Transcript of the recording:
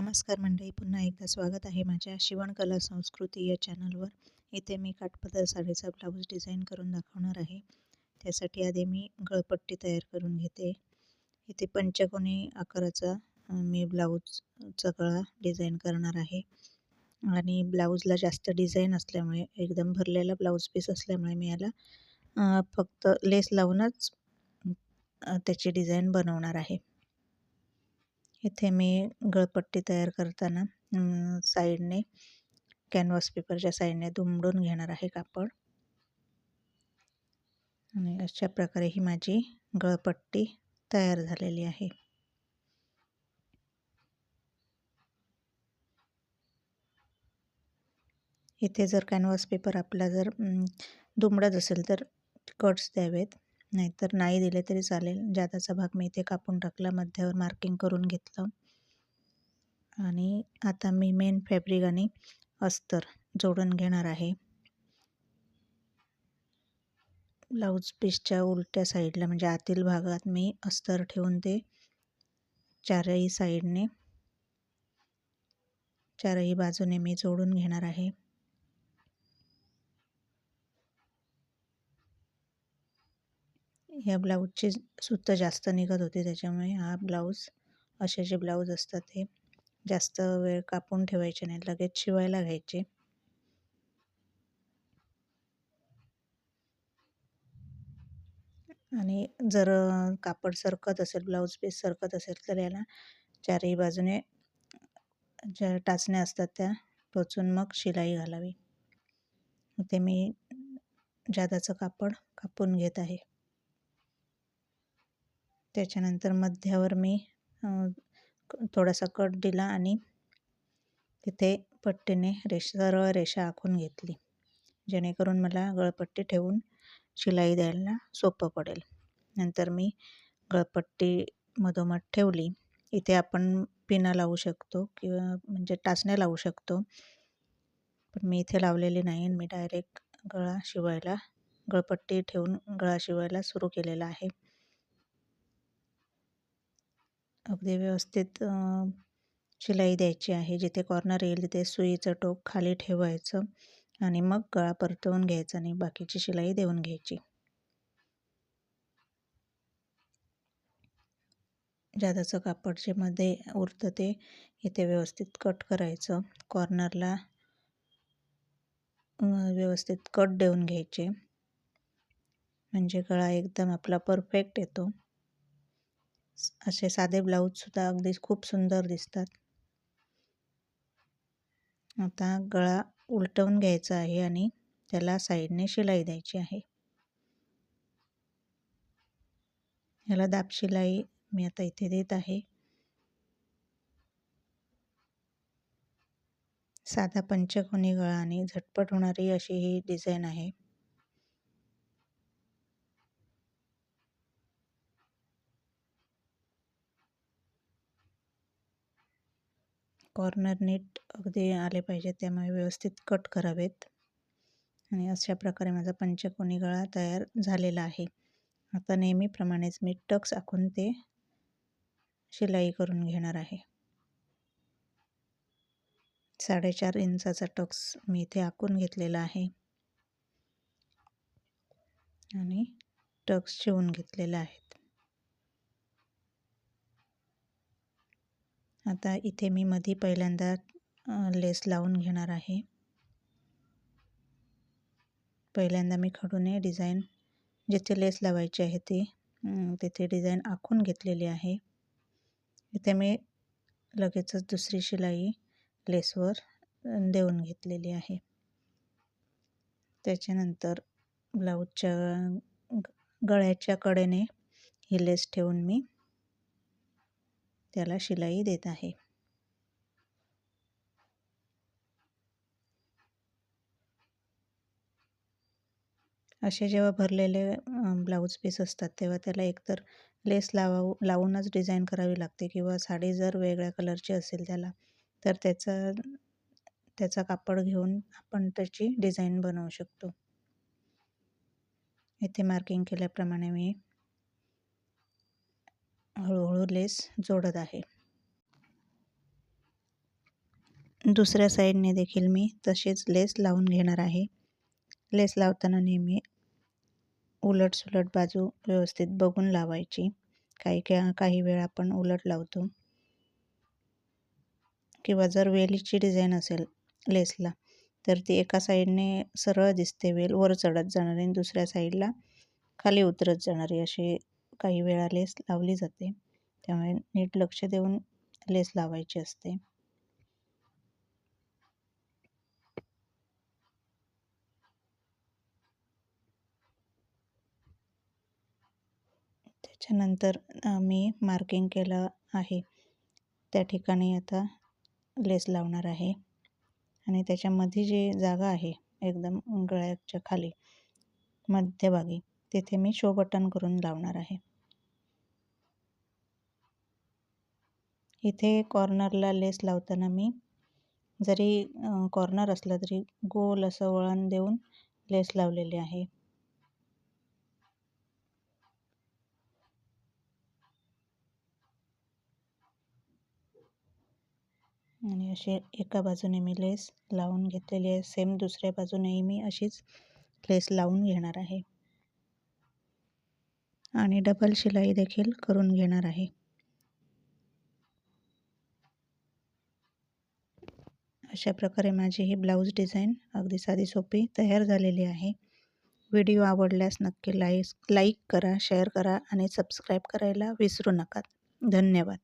नमस्कार मंडळी पुन्हा एकदा स्वागत आहे माझ्या शिवणकला संस्कृती या चॅनलवर. इथे मी काठपदर साडीचा ब्लाऊज डिझाईन करून दाखवणार आहे. त्यासाठी आधी मी गळपट्टी तयार करून घेते. इथे पंचकोनी आकाराचा मी ब्लाऊजचा गळा डिझाईन करणार आहे. आणि ब्लाऊजला जास्त डिझाईन असल्यामुळे एकदम भरलेला ब्लाऊज पीस असल्यामुळे मी याला फक्त लेस लावूनच त्याची डिझाईन बनवणार आहे. इथे मी गळपट्टी तयार करताना साईडने कॅनव्हास पेपरच्या साईडने दुमडून घेणार आहे कापड. आणि अशा प्रकारे ही माझी गळपट्टी तयार झालेली आहे. इथे जर कॅनव्हास पेपर आपला जर दुमडत असेल तर कट्स द्यावेत. नाहीतर नाही दिले तरी चालेल. जादाचा भाग मी इथे कापून टाकला मध्यावर मार्किंग करून घेतलं. आणि आता मी मेन फॅब्रिक आणि अस्तर जोडून घेणार आहे. ब्लाऊज पीसच्या उलट्या साईडला म्हणजे आतील भागात मी अस्तर ठेवून ते चारही साईडने चारही बाजूने मी जोडून घेणार आहे. ह्या ब्लाऊजचे सुद्धा जास्त निघत होते त्याच्यामुळे हा ब्लाऊज असे जे ब्लाऊज असतात ते जास्त वेळ कापून ठेवायचे नाही लगेच शिवायला घ्यायचे. आणि जर कापड सरकत असेल ब्लाऊज पीस सरकत असेल तर याला चारही बाजूने ज्या टाचण्या असतात त्या टोचून मग शिलाई घालावी. ते मी जादाचं कापड कापून घेत आहे. त्याच्यानंतर मध्यावर मी थोडासा कट दिला आणि तिथे पट्टीने रेष सरळ रेषा आखून घेतली. जेणेकरून मला गळपट्टी ठेवून शिलाई द्यायला सोपं पडेल. नंतर मी गळपट्टी मधोमध ठेवली. इथे आपण पिना लावू शकतो किंवा म्हणजे टाचण्या लावू शकतो. पण मी इथे लावलेली नाही मी डायरेक्ट गळा शिवायला गळपट्टी ठेवून गळा शिवायला सुरू केलेला आहे. अगदी व्यवस्थित शिलाई द्यायची आहे. जिथे कॉर्नर येईल तिथे सुईचं टोक खाली ठेवायचं आणि मग गळा परतवून घ्यायचा आणि बाकीची शिलाई देऊन घ्यायची. जादाचं कापड जे मध्ये उरतं ते इथे व्यवस्थित कट करायचं. कॉर्नरला व्यवस्थित कट देऊन घ्यायचे. म्हणजे गळा एकदम आपला परफेक्ट येतो. असे साधे ब्लाऊजसुद्धा अगदी खूप सुंदर दिसतात. आता गळा उलटवून घ्यायचा आहे आणि त्याला साईडने शिलाई द्यायची आहे. याला दाब शिलाई मी आता इथे देत आहे. साधा पंचकोनी गळा आणि झटपट होणारी अशी ही डिझाईन आहे. कॉर्नर नीट अगदी आले पाहिजेत त्यामुळे व्यवस्थित कट करावेत. आणि अशा प्रकारे माझा पंचकोनी गळा तयार झालेला आहे. आता नेहमीप्रमाणेच मी टक्स आखून ते शिलाई करून घेणार आहे. साडेचार इंचाचा टक्स मी इथे आखून घेतलेला आहे. आणि टक्स शिवून घेतलेला आहेत आता इथे मी मधी पहिल्यांदा लेस लावून घेणार आहे. पहिल्यांदा मी खडूने डिझाईन जिथे लेस लावायची आहे ती तिथे डिझाईन आखून घेतलेली आहे. इथे मी लगेचच दुसरी शिलाई लेसवर देऊन घेतलेली आहे. त्याच्यानंतर ब्लाऊजच्या गळ्याच्या कडेने ही लेस ठेवून मी त्याला शिलाई देत आहे. असे जेव्हा भरलेले ब्लाऊज पीस असतात तेव्हा त्याला एकतर लेस लावा लावूनच डिझाईन करावी लागते किंवा साडी जर वेगळ्या कलरची असेल त्याला तर त्याचा त्याचा कापड घेऊन आपण त्याची डिझाईन बनवू शकतो. इथे मार्किंग केल्याप्रमाणे मी हळूहळू लेस जोडत आहे. दुसऱ्या साईडने देखील मी तशीच लेस लावून घेणार आहे. लेस लावताना नेहमी उलटसुलट बाजू व्यवस्थित बघून लावायची. काही काही वेळा आपण उलट लावतो. किंवा जर वेलीची डिझाईन असेल लेसला तर ती एका साईडने सरळ दिसते वेल वर चढत जाणारी आणि दुसऱ्या साईडला खाली उतरत जाणारी अशी काही वेळा लेस लावली जाते. त्यामुळे नीट लक्ष देऊन लेस लावायची असते. त्याच्यानंतर मी मार्किंग केलं आहे. त्या ठिकाणी आता लेस लावणार आहे. आणि त्याच्यामध्ये जी जागा आहे एकदम गळ्याच्या खाली मध्यभागी तिथे मी शो बटन करून लावणार आहे. इथे कॉर्नरला लेस लावताना मी जरी कॉर्नर असला तरी गोल असं वळण देऊन लेस लावलेले आहे. आणि असे एका बाजूने मी लेस लावून घेतलेली आहे. सेम दुसऱ्या बाजूनेही मी अशीच लेस लावून घेणार आहे. आणि डबल शिलाई देखील करून घेणार आहे. अशा प्रकारे माझी ही ब्लाऊज डिझाईन अगदी साधी सोपी तयार झालेली आहे. व्हिडिओ आवडल्यास नक्की लाईक लाईक करा शेअर करा आणि सबस्क्राईब करायला विसरू नका. धन्यवाद.